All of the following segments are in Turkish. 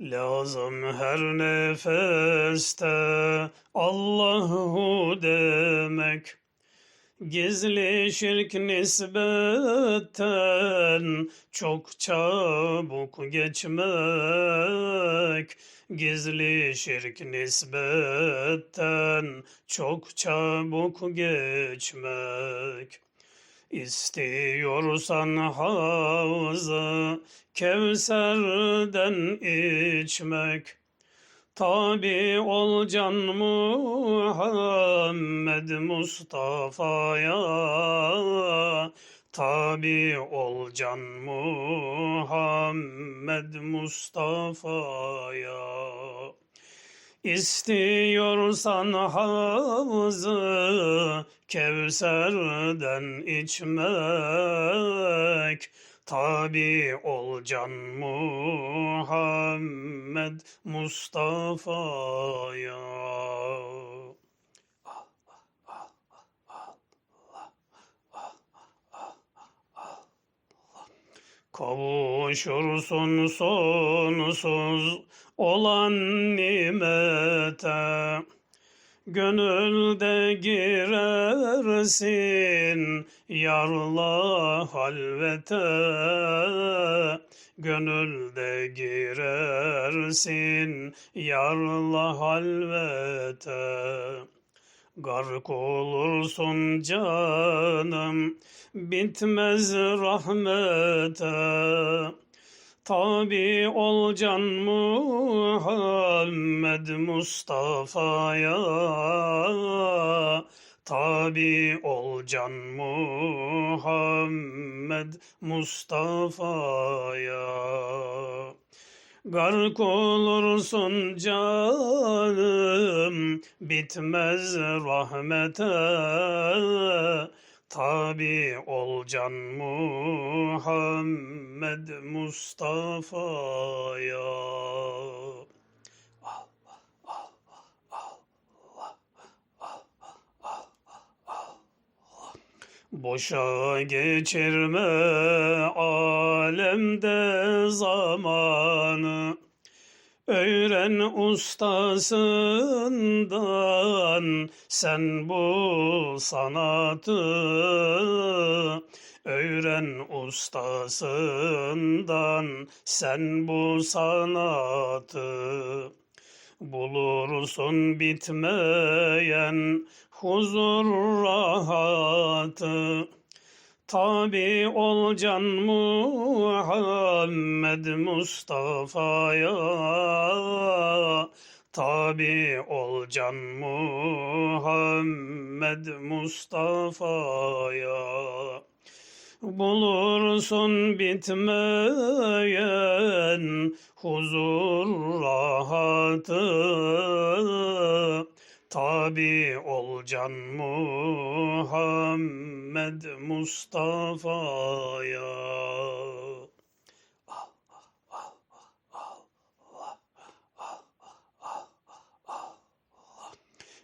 Lazım her nefeste Allahu demek. Gizli şirk nisbetten çok çabuk geçmek. Gizli şirk nisbetten çok çabuk geçmek. İstiyorsan havzı Kevser'den içmek. Tabi ol can Muhammed Mustafa'ya Tabi ol can Muhammed Mustafa'ya İstiyorsan havzı Kevser'den içmek Tabi ol can Muhammed Mustafa'ya. Kavuşursun sonsuz olan nimete. Gönülde girersin yarla halvete Gönülde girersin yarla halvete Gark olursun canım bitmez rahmete Tabi ol can Muhammed Mustafa'ya. Tabi ol can Muhammed Mustafa'ya. Gark olursun canım bitmez rahmete Tabi ol can Muhammed Mustafa'ya. Boşa geçirme alemde zamanı. Öğren ustasından sen bu sanatı. Öğren ustasından sen bu sanatı. Bulursun bitmeyen huzur rahatı Tabi ol can Muhammed Mustafa'ya. Tabi ol can Muhammed Mustafa'ya. Bulursun bitmeyen huzur rahatı Tabi ol can Muhammed Mustafa'ya.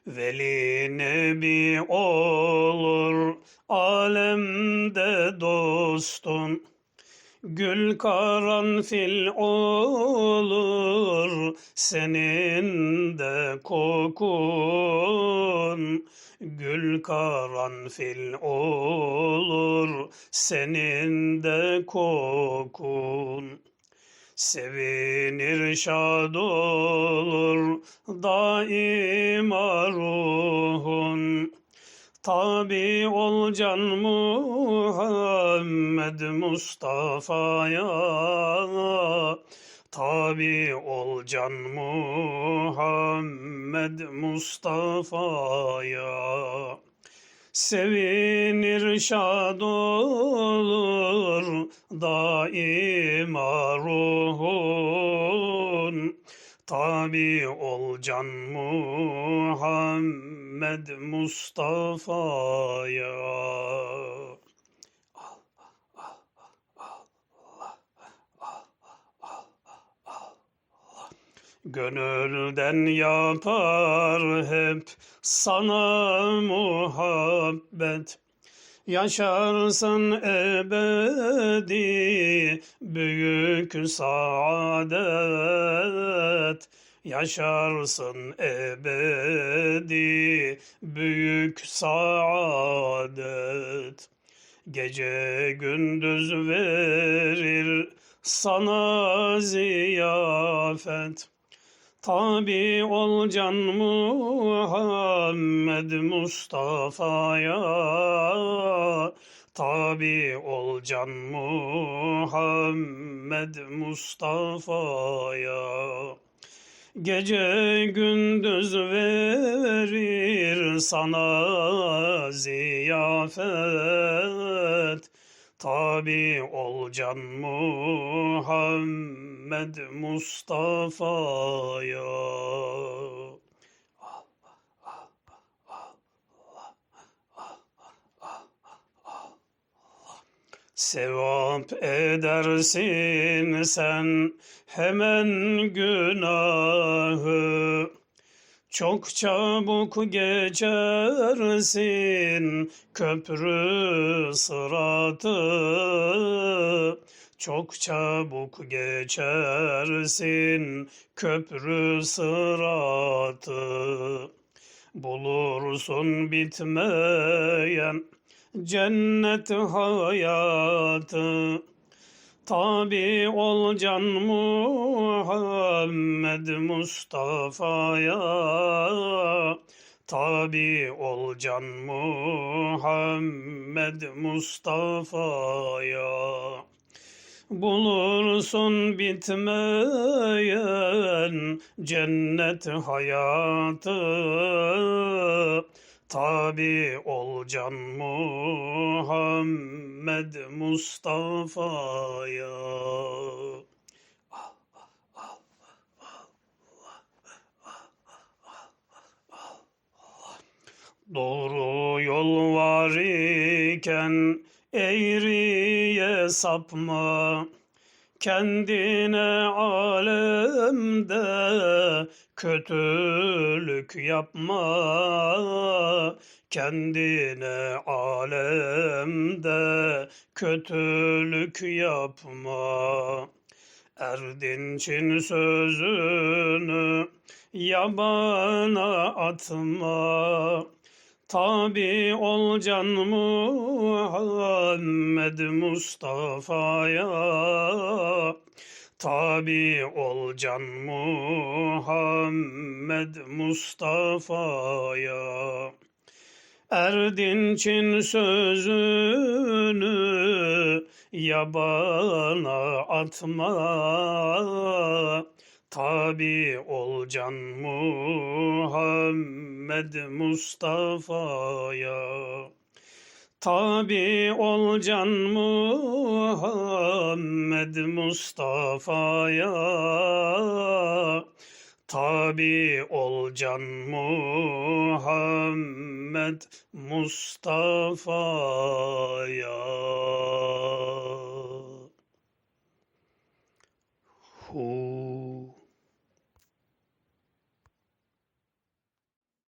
Veli nebi olur alemde dostun. Gül karanfil olur senin de kokun. Gül karanfil olur senin de kokun. Sevinir şad olur daima ruhun. Tabi ol can Muhammed Mustafa'ya. Tabi ol can Muhammed Mustafa'ya. Sevinir şad olur daima ruhun Tabi ol can Muhammed Mustafa'ya. Gönülden yapar hep sana muhabbet. Yaşarsın ebedi büyük saadet. Yaşarsın ebedi büyük saadet. Gece gündüz verir sana ziyafet Tabi ol can Muhammed Mustafa'ya. Tabi ol can Muhammed Mustafa'ya. Gece gündüz verir sana ziyafet Tabi ol can Muhammed Mustafa'ya. Sevap edersin sen hemen günahı çok çabuk geçersin köprü sıratı. Çok çabuk geçersin köprü sıratı. Bulursun bitmeyen cennet hayatı Tabi ol can Muhammed Mustafa'ya. Tabi ol can Muhammed Mustafa'ya. Bulursun bitmeyen cennet hayatı Tabi ol can Muhammed Mustafa'ya. Doğru yol var iken eğriye sapma. Kendine alemde kötülük yapma. Kendine alemde kötülük yapma. Erdinç'in sözünü yabana atma. Tabi ol can Muhammed Mustafa'ya Tabi ol can Muhammed Mustafa'ya. Erdinç'in sözünü yabana atma. Tabi ol can Muhammed Mustafa'ya Tabi ol can Muhammed Mustafa'ya. Tabi ol can Muhammed Mustafa'ya. Hu